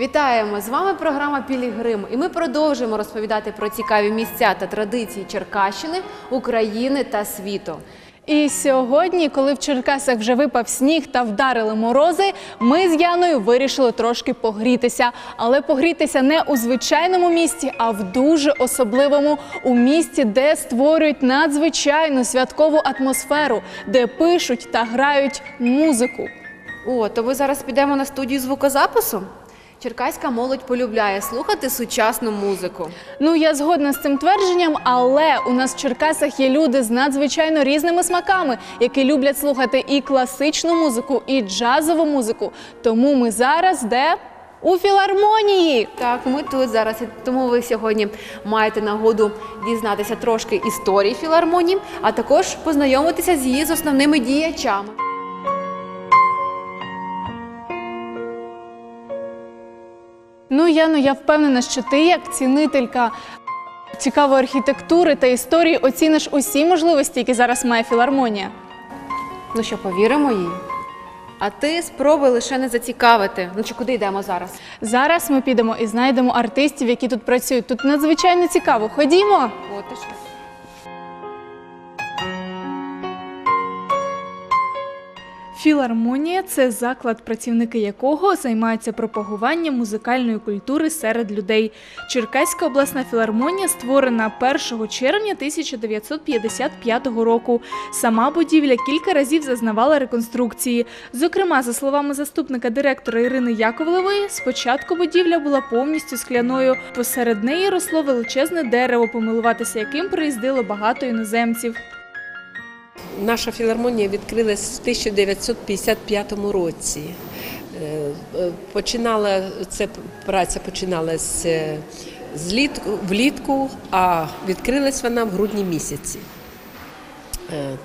Вітаємо! З вами програма Пілігрим, і ми продовжуємо розповідати про цікаві місця та традиції Черкащини, України та світу. І сьогодні, коли в Черкасах вже випав сніг та вдарили морози, ми з Яною вирішили трошки погрітися. Але погрітися не у звичайному місті, а в дуже особливому у місті, де створюють надзвичайну святкову атмосферу, де пишуть та грають музику. О, то ми зараз підемо на студію звукозапису. Черкаська молодь полюбляє слухати сучасну музику. Ну я згодна з цим твердженням, але у нас в Черкасах є люди з надзвичайно різними смаками, які люблять слухати і класичну музику, і джазову музику. Тому ми зараз де? У філармонії. Так, ми тут зараз, і тому ви сьогодні маєте нагоду дізнатися трошки історії філармонії, а також познайомитися з її з основними діячами. Ну, Яно, я впевнена, що ти, як цінителька цікавої архітектури та історії, оціниш усі можливості, які зараз має філармонія. Ну що, повіримо їй? А ти спробуй лише не зацікавити. Ну чи куди йдемо зараз? Зараз ми підемо і знайдемо артистів, які тут працюють. Тут надзвичайно цікаво. Ходімо. От і що. Філармонія це заклад, працівники якого займаються пропагуванням музикальної культури серед людей. Черкаська обласна філармонія створена 1 червня 1955 року. Сама будівля кілька разів зазнавала реконструкції. Зокрема, за словами заступника директора Ірини Яковлевої, спочатку будівля була повністю скляною. Посеред неї росло величезне дерево, помилуватися яким приїздило багато іноземців. Наша філармонія відкрилась в 1955 році. Е, е, Починала це праця починалась е, злітку влітку, а відкрилась вона в грудні місяці.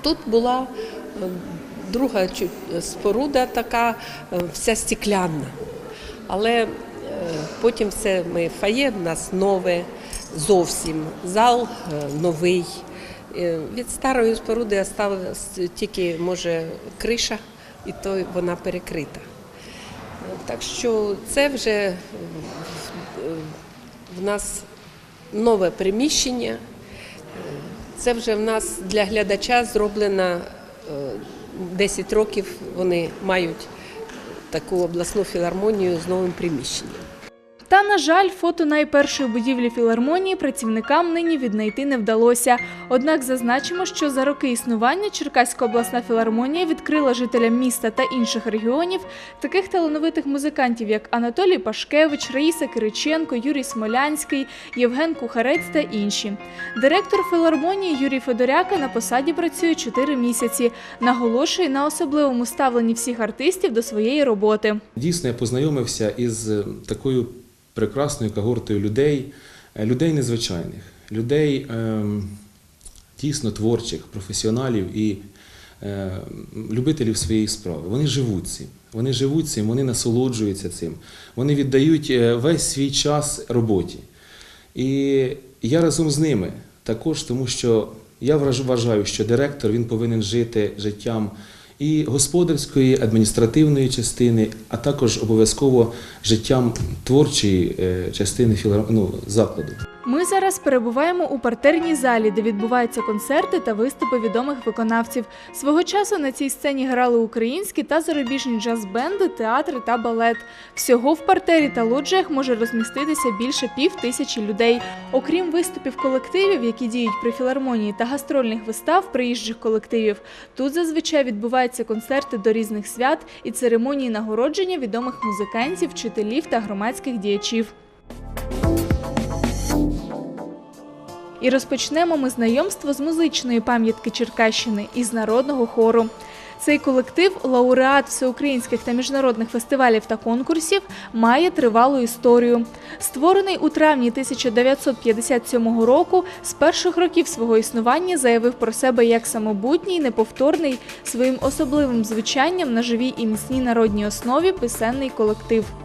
Тут була друга споруда, така вся стекляна. Але потім все ми фає в нас нове зовсім, зал новий. Е, Від старої споруди залишилась тільки може криша, і то вона перекрита. Так що це вже е, в нас нове приміщення. Е, Це вже в нас для глядача зроблено е, 10 років. Вони мають таку обласну філармонію з новим приміщенням. Та, на жаль, фото найпершої будівлі філармонії працівникам нині віднайти не вдалося. Однак зазначимо, що за роки існування Черкаська обласна філармонія відкрила жителям міста та інших регіонів таких талановитих музикантів, як Анатолій Пашкевич, Раїса Кириченко, Юрій Смолянський, Євген Кухарець та інші. Директор філармонії Юрій Федоряка на посаді працює 4 місяці. Наголошує на особливому ставленні всіх артистів до своєї роботи. Дійсно, я познайомився із такою прекрасною когортою людей, е, людей незвичайних, людей ем, дійсно творчих, професіоналів і е, любителів своєї справи. Вони живуть цим. Вони живуть цим, вони насолоджуються цим. Вони віддають е, весь свій час роботі. І я разом з ними також, тому що я вважаю, що директор він повинен жити життям і господарської, адміністративної частини, а також обов'язково життям творчої е, частини ну, закладу. Ми зараз перебуваємо у партерній залі, де відбуваються концерти та виступи відомих виконавців. Свого часу на цій сцені грали українські та зарубіжні джаз-бенди, театри та балет. Всього в партері та лоджіях може розміститися більше пів тисячі людей. Окрім виступів колективів, які діють при філармонії та гастрольних вистав приїжджих колективів, тут зазвичай відбуваються концерти до різних свят і церемонії нагородження відомих музикантів, вчителів та громадських діячів. І розпочнемо ми знайомство з музичної пам'ятки Черкащини із народного хору. Цей колектив, лауреат всеукраїнських та міжнародних фестивалів та конкурсів, має тривалу історію. Створений у травні 1957 року, з перших років свого існування заявив про себе як самобутній, неповторний своїм особливим звучанням на живій і міцній народній основі писенний колектив.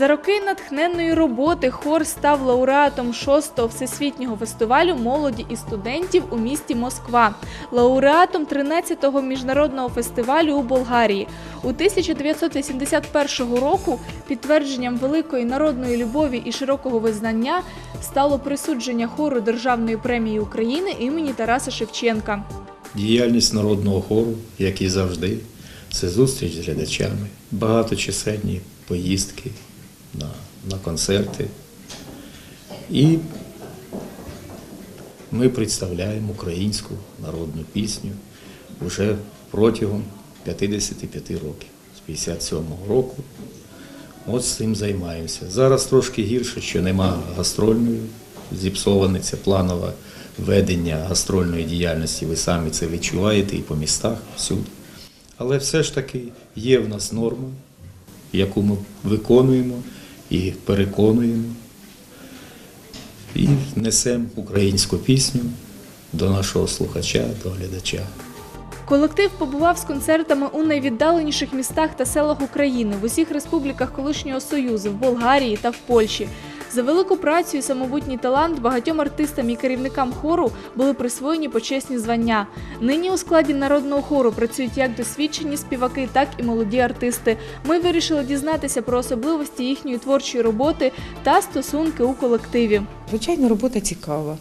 За роки натхненної роботи хор став лауреатом 6-го всесвітнього фестивалю молоді і студентів у місті Москва, лауреатом 13-го міжнародного фестивалю у Болгарії. У 1981 року підтвердженням великої народної любові і широкого визнання стало присудження хору Державної премії України імені Тараса Шевченка. Діяльність народного хору, як і завжди, це зустріч з глядачами, багаточисельні поїздки на, на концерти. І ми представляємо українську народну пісню вже протягом 55 років, з 57-го року. От з цим займаємося. Зараз трошки гірше, що нема гастрольної, зіпсоване це планове ведення гастрольної діяльності. Ви самі це відчуваєте і по містах, всюди. Але все ж таки є в нас норма, яку ми виконуємо і переконуємо, і несемо українську пісню до нашого слухача, до глядача. Колектив побував з концертами у найвіддаленіших містах та селах України в усіх республіках колишнього союзу, в Болгарії та в Польщі. За велику працю і самобутній талант багатьом артистам і керівникам хору були присвоєні почесні звання. Нині у складі народного хору працюють як досвідчені співаки, так і молоді артисти. Ми вирішили дізнатися про особливості їхньої творчої роботи та стосунки у колективі. Звичайно, робота цікава.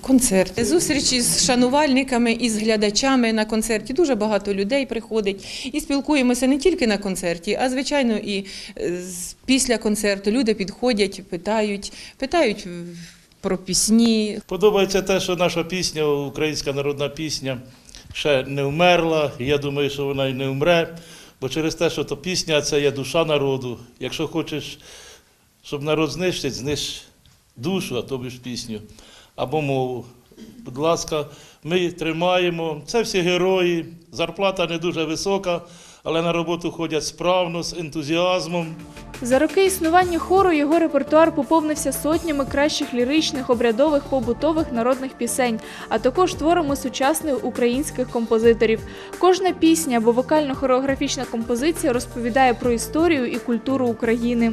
Концерти, зустрічі з шанувальниками і з глядачами на концерті. Дуже багато людей приходить і спілкуємося не тільки на концерті, а звичайно і е, після концерту. Люди підходять, питають, питають е, про пісні, Подобається те, що наша пісня, українська народна пісня, ще не вмерла. Я думаю, що вона й не вмре. Бо через те, що то пісня це є душа народу. Якщо хочеш, щоб народ знищити, знищ душу, а тобі ж пісню або мову. Будь ласка, ми тримаємо. Це всі герої. Зарплата не дуже висока, але на роботу ходять справно, з ентузіазмом. За роки існування хору його репертуар поповнився сотнями кращих ліричних, обрядових, побутових народних пісень, а також творами сучасних українських композиторів. Кожна пісня або вокально-хореографічна композиція розповідає про історію і культуру України.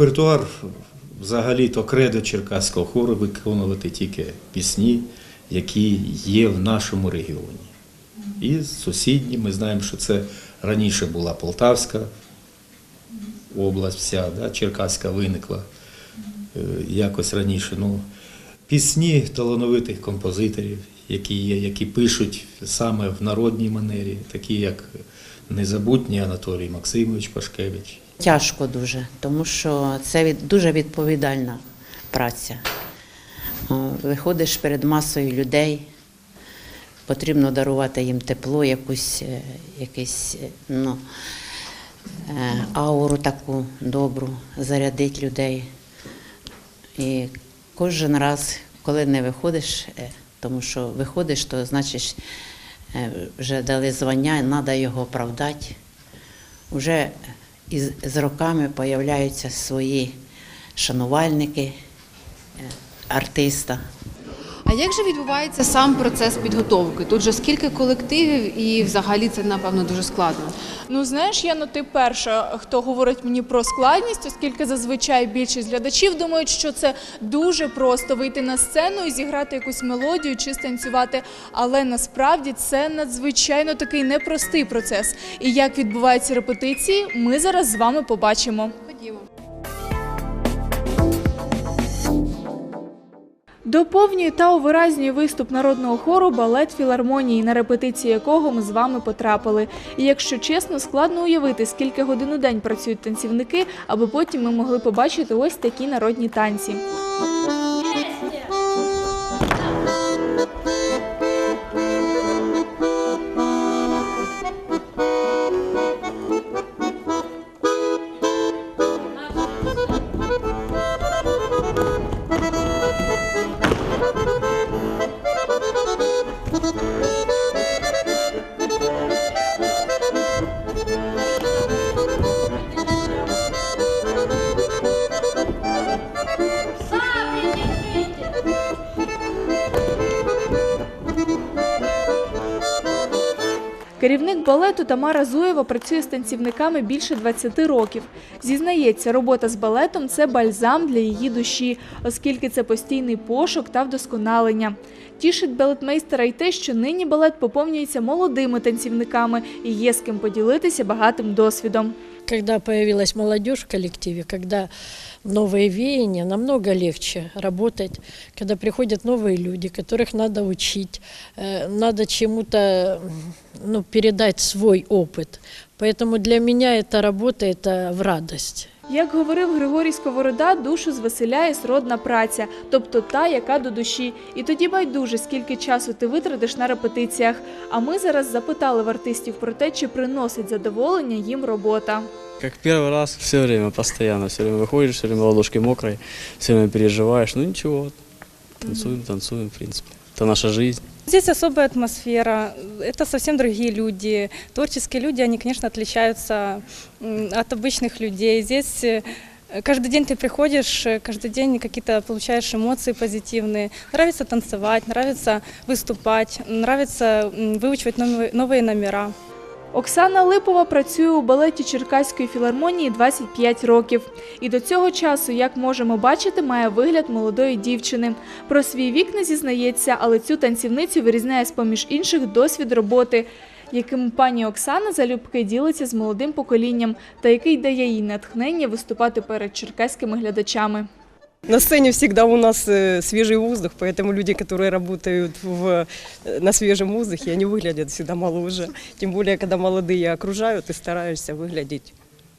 Репертуар взагалі то кредо Черкаського хору виконувати тільки пісні, які є в нашому регіоні. І сусідні, ми знаємо, що це раніше була Полтавська область, вся, да, Черкаська виникла е, якось раніше. Ну, пісні талановитих композиторів, які є, які пишуть саме в народній манері, такі як незабутній Анатолій Максимович Пашкевич, Тяжко дуже, тому що це дуже відповідальна праця. Виходиш перед масою людей, потрібно дарувати їм тепло, якусь, е, якусь е, ну, е, ауру таку добру, зарядити людей. І кожен раз, коли не виходиш, е, тому що виходиш, то значить е, вже дали звання, треба його оправдати. Уже із, з роками появляються свої шанувальники е, артиста. А як же відбувається сам процес підготовки? Тут же скільки колективів, і взагалі це напевно дуже складно. Ну знаєш, Яно, ти перша, хто говорить мені про складність, оскільки зазвичай більшість глядачів думають, що це дуже просто вийти на сцену і зіграти якусь мелодію чи станцювати. Але насправді це надзвичайно такий непростий процес. І як відбуваються репетиції, ми зараз з вами побачимо. Ходімо. Доповнює та увиразнює виступ народного хору балет філармонії, на репетиції якого ми з вами потрапили. І якщо чесно, складно уявити, скільки годин у день працюють танцівники, аби потім ми могли побачити ось такі народні танці. Керівник балету Тамара Зуєва працює з танцівниками більше 20 років. Зізнається, робота з балетом це бальзам для її душі, оскільки це постійний пошук та вдосконалення. Тішить балетмейстера й те, що нині балет поповнюється молодими танцівниками і є з ким поділитися багатим досвідом Когда появилась молодежь в коллективе, когда новые веяния, намного легче работать, когда приходят новые люди, которых надо учить, э, надо чему-то м, ну, передать свой опыт. Поэтому для меня эта работа – это в радость. Як говорив Григорій Сковорода, душу звеселяє сродна праця, тобто та, яка до душі. І тоді байдуже, скільки часу ти витратиш на репетиціях. А ми зараз запитали в артистів про те, чи приносить задоволення їм робота. Как первый раз, все время, постоянно, все время выходишь, все время ладошки мокрые, все время переживаешь. Ну ничего, танцуем, танцуем, в принципе. Это наша жизнь. Здесь особая атмосфера, это совсем другие люди. Творческие люди, они, конечно, отличаются м, от обычных людей. Здесь э, каждый день ты приходишь, э, каждый день какие-то получаешь эмоции позитивные. Нравится танцевать, нравится выступать, нравится м, выучивать новые, новые номера. Оксана Липова працює у балеті Черкаської філармонії 25 років. І до цього часу, як можемо бачити, має вигляд молодої дівчини. Про свій вік не зізнається, але цю танцівницю вирізняє з-поміж інших досвід роботи, яким пані Оксана залюбки ділиться з молодим поколінням та який дає їй натхнення виступати перед черкаськими глядачами. На сцене всегда у нас э, свежий воздух, поэтому люди, которые работают в, э, на свежем воздухе, они выглядят всегда моложе. Тем более, когда молодые окружают, ты стараешься выглядеть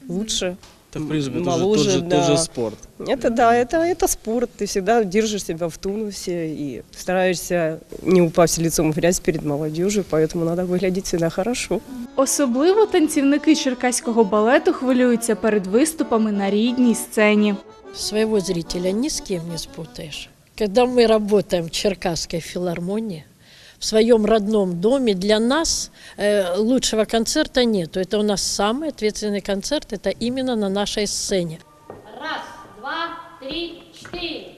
лучше. Это, в принципе, м, тоже, моложе, тоже, да. тоже спорт. Это да, это, это спорт. Ты всегда держишь себя в тонусе и стараешься не упасть лицом в грязь перед молодежью, поэтому надо выглядеть всегда хорошо. Особливо танцівники черкаського балету хвилюються перед виступами на рідній сцені. Своего зрителя ни с кем не спутаешь. Когда мы работаем в Черкасской филармонии, в своем родном доме, для нас э, лучшего концерта нету. Это у нас самый ответственный концерт, это именно на нашей сцене. Раз, два, три, четыре.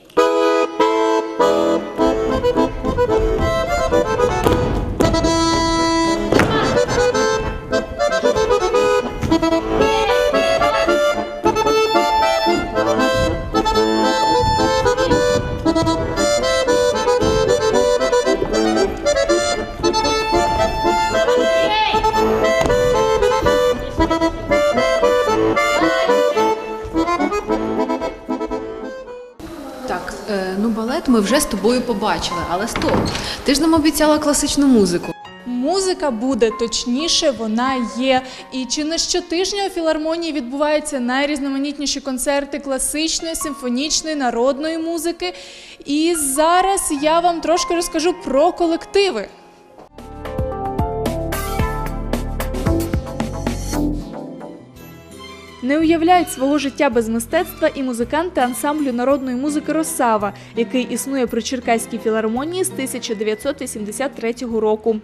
Балет ми вже з тобою побачили, але стоп. Ти ж нам обіцяла класичну музику. Музика буде точніше, вона є. І чи не щотижня у філармонії відбуваються найрізноманітніші концерти класичної, симфонічної, народної музики. І зараз я вам трошки розкажу про колективи. Не уявляють свого життя без мистецтва і музиканти ансамблю народної музики Росава, який існує при Черкаській філармонії з 1983 року.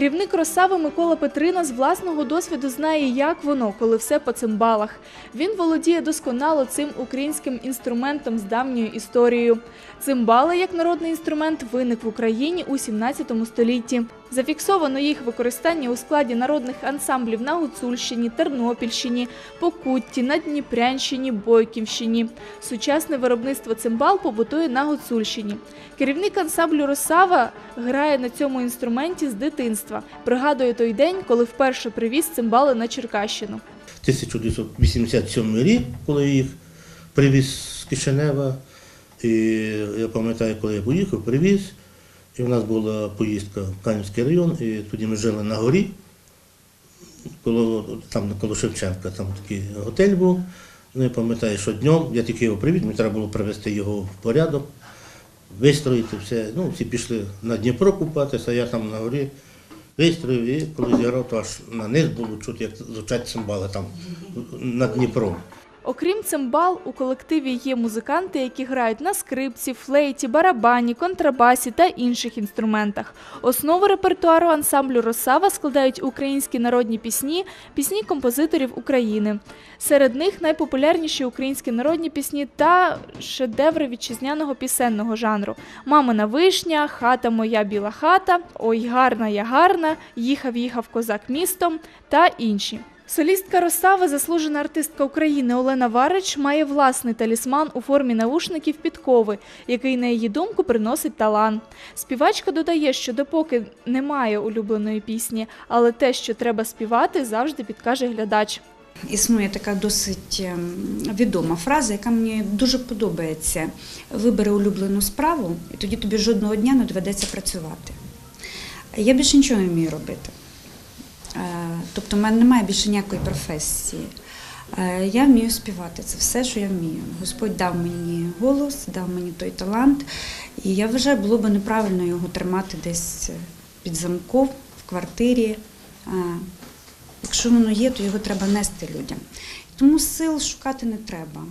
Керівник Росави Микола Петрина з власного досвіду знає, як воно, коли все по цимбалах. Він володіє досконало цим українським інструментом з давньою історією. Цимбали, як народний інструмент, виник в Україні у 17 столітті. Зафіксовано їх використання у складі народних ансамблів на Гуцульщині, Тернопільщині, Покутті, Надніпрянщині, Бойківщині. Сучасне виробництво цимбал побутує на Гуцульщині. Керівник ансамблю Росава грає на цьому інструменті з дитинства. Пригадує той день, коли вперше привіз цимбали на Черкащину. 1987 рік, коли я їх привіз з Кишинева. І я пам'ятаю, коли я поїхав, привіз. І в нас була поїздка в Канівський район, і тоді ми жили на горі, коло, там коло Шевченка, там такий готель був. Ну, я пам'ятаю, що днем я тільки його привіз, мені треба було привести його в порядок, вистроїти все. Ну, всі пішли на Дніпро купатися, я там на горі вистроїв, і коли зіграв, то аж на низ було чути, як звучать цимбали там над Дніпром. Окрім цимбал, у колективі є музиканти, які грають на скрипці, флейті, барабані, контрабасі та інших інструментах. Основу репертуару ансамблю Росава складають українські народні пісні, пісні композиторів України. Серед них найпопулярніші українські народні пісні та шедеври вітчизняного пісенного жанру: Мамина вишня, Хата моя біла хата, Ой, гарна я гарна, Їхав їхав козак містом та інші. Солістка Росави, заслужена артистка України Олена Варич, має власний талісман у формі наушників підкови, який, на її думку, приносить талант. Співачка додає, що допоки немає улюбленої пісні, але те, що треба співати, завжди підкаже глядач. Існує така досить ем, відома фраза, яка мені дуже подобається. Вибери улюблену справу, і тоді тобі жодного дня не доведеться працювати. Я більше нічого не вмію робити. Е, Тобто, в мене немає більше ніякої професії. Е, Я вмію співати, це все, що я вмію. Господь дав мені голос, дав мені той талант, і я вважаю, було б неправильно його тримати десь під замком в квартирі. Е, Якщо воно є, то його треба нести людям. Тому сил шукати не треба.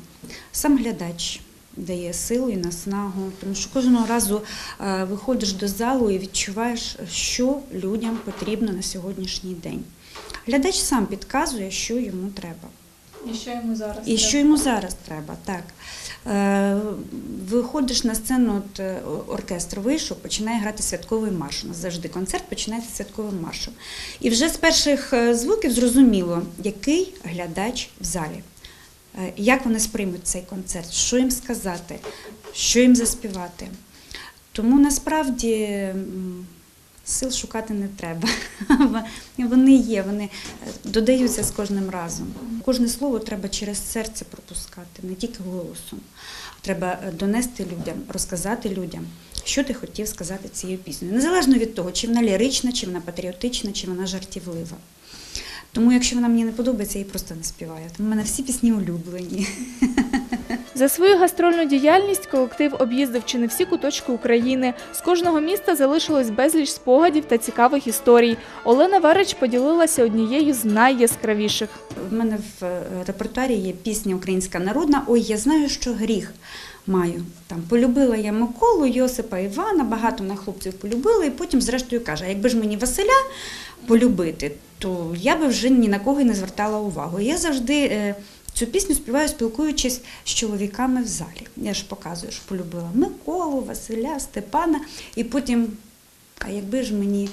Сам глядач дає силу і наснагу, тому що кожного разу е, виходиш до залу і відчуваєш, що людям потрібно на сьогоднішній день. Глядач сам підказує, що йому треба. І що йому зараз? І що йому зараз треба, так. Е, Виходиш на сцену, от е, оркестр вийшов, починає грати святковий марш. У нас завжди концерт починається святковим маршем. І вже з перших е, звуків зрозуміло, який глядач в залі. Як вони сприймуть цей концерт, що їм сказати, що їм заспівати. Тому насправді сил шукати не треба. Вони є, вони е, додаються з кожним разом. Кожне слово треба через серце пропускати, не тільки голосом. Треба е, донести людям, розказати людям, що ти хотів сказати цією піснею. Незалежно від того, чи вона лірична, чи вона патріотична, чи вона жартівлива. Тому, якщо вона мені не подобається, я її просто не співаю. Тому в мене всі пісні улюблені. За свою гастрольну діяльність колектив об'їздив чи не всі куточки України. З кожного міста залишилось безліч спогадів та цікавих історій. Олена Варич поділилася однією з найяскравіших. В мене в е, репертуарі є пісня українська народна Ой, я знаю, що гріх маю. Там полюбила я Миколу, Йосипа Івана, багато на хлопців полюбила, і потім, зрештою, каже: якби ж мені Василя полюбити, то я би вже ні на кого й не звертала увагу. Я завжди е, цю пісню співаю, спілкуючись з чоловіками в залі. Я ж показую, що полюбила Миколу, Василя, Степана, і потім. А якби ж мені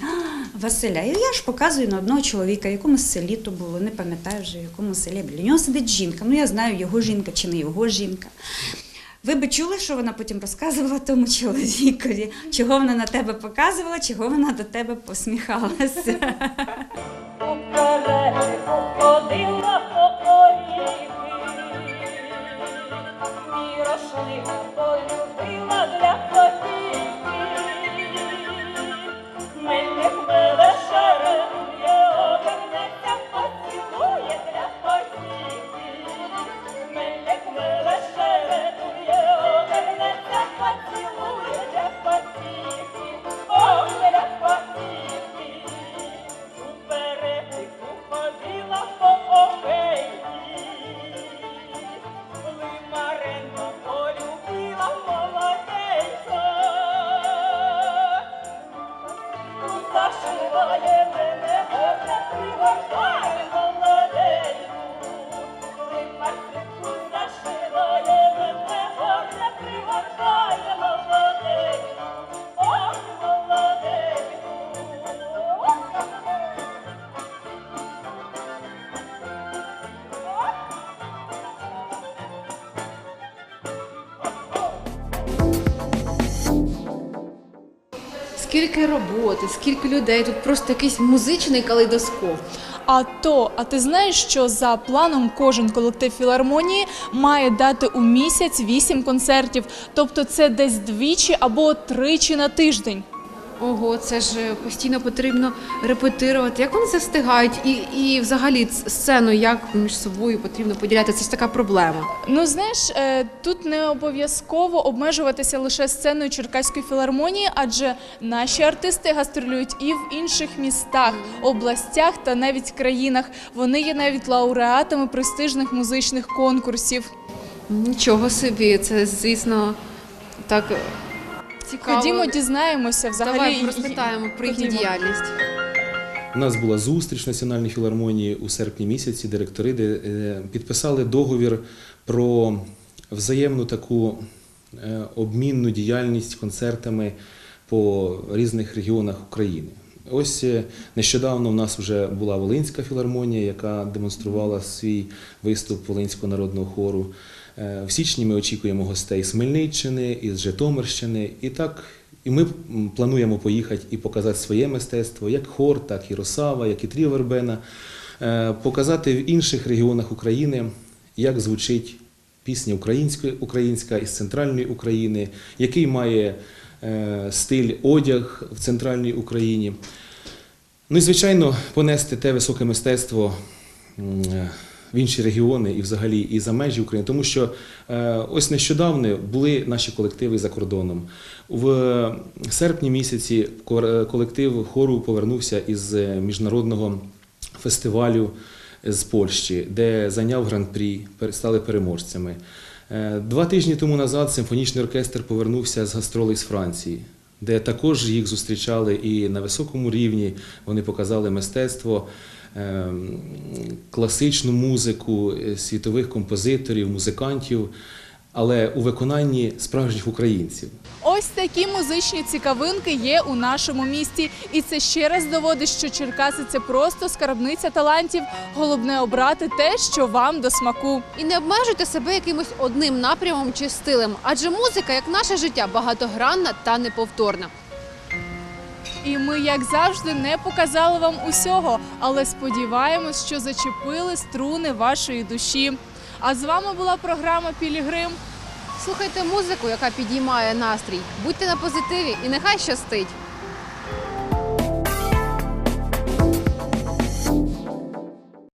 Василя, і я ж показую на одного чоловіка, якому селі то було, не пам'ятаю вже в якому селі. Біля нього сидить жінка. Ну я знаю, його жінка чи не його жінка. Ви би чули, що вона потім розказувала тому чоловікові, чого вона на тебе показувала, чого вона до тебе посміхалася. Скільки роботи, скільки людей, тут просто якийсь музичний калейдоскоп. А то, а ти знаєш, що за планом кожен колектив філармонії має дати у місяць вісім концертів, тобто це десь двічі або тричі на тиждень. Ого, це ж е, постійно потрібно репетирувати. Як вони це встигають? І, і взагалі сцену як між собою потрібно поділяти? Це ж така проблема. Ну знаєш, е, тут не обов'язково обмежуватися лише сценою Черкаської філармонії, адже наші артисти гастролюють і в інших містах, областях та навіть країнах. Вони є навіть лауреатами престижних музичних конкурсів. Нічого собі, це звісно так цікаво. Ходімо, дізнаємося взагалі. Давай розпитаємо про їхню Ходімо. діяльність. У нас була зустріч в Національній філармонії у серпні місяці. Директори де, е, підписали договір про взаємну таку е, обмінну діяльність концертами по різних регіонах України. Ось е, нещодавно в нас вже була Волинська філармонія, яка демонструвала свій виступ Волинського народного хору. Е, В січні ми очікуємо гостей з Хмельниччини, із Житомирщини. І так, і ми плануємо поїхати і показати своє мистецтво, як хор, так і Росава, як і Тріо Вербена, Е, показати в інших регіонах України, як звучить пісня українська, українська із центральної України, який має е, стиль одяг в центральній Україні. Ну і звичайно, понести те високе мистецтво в інші регіони і взагалі і за межі України, тому що е, ось нещодавно були наші колективи за кордоном. В серпні місяці кор- колектив хору повернувся із е, міжнародного фестивалю з Польщі, де зайняв гран-прі, стали переможцями. Е, Два тижні тому назад симфонічний оркестр повернувся з гастролей з Франції, де також їх зустрічали і на високому рівні. Вони показали мистецтво, ем, класичну музику е, світових композиторів, музикантів, але у виконанні справжніх українців. Ось такі музичні цікавинки є у нашому місті, і це ще раз доводить, що Черкаси це просто скарбниця талантів. Головне обрати те, що вам до смаку. І не обмежуйте себе якимось одним напрямом чи стилем, адже музика, як наше життя, багатогранна та неповторна. І ми, як завжди, не показали вам усього, але сподіваємось, що зачепили струни вашої душі. А з вами була програма Пілігрим. Слухайте музику, яка підіймає настрій. Будьте на позитиві і нехай щастить.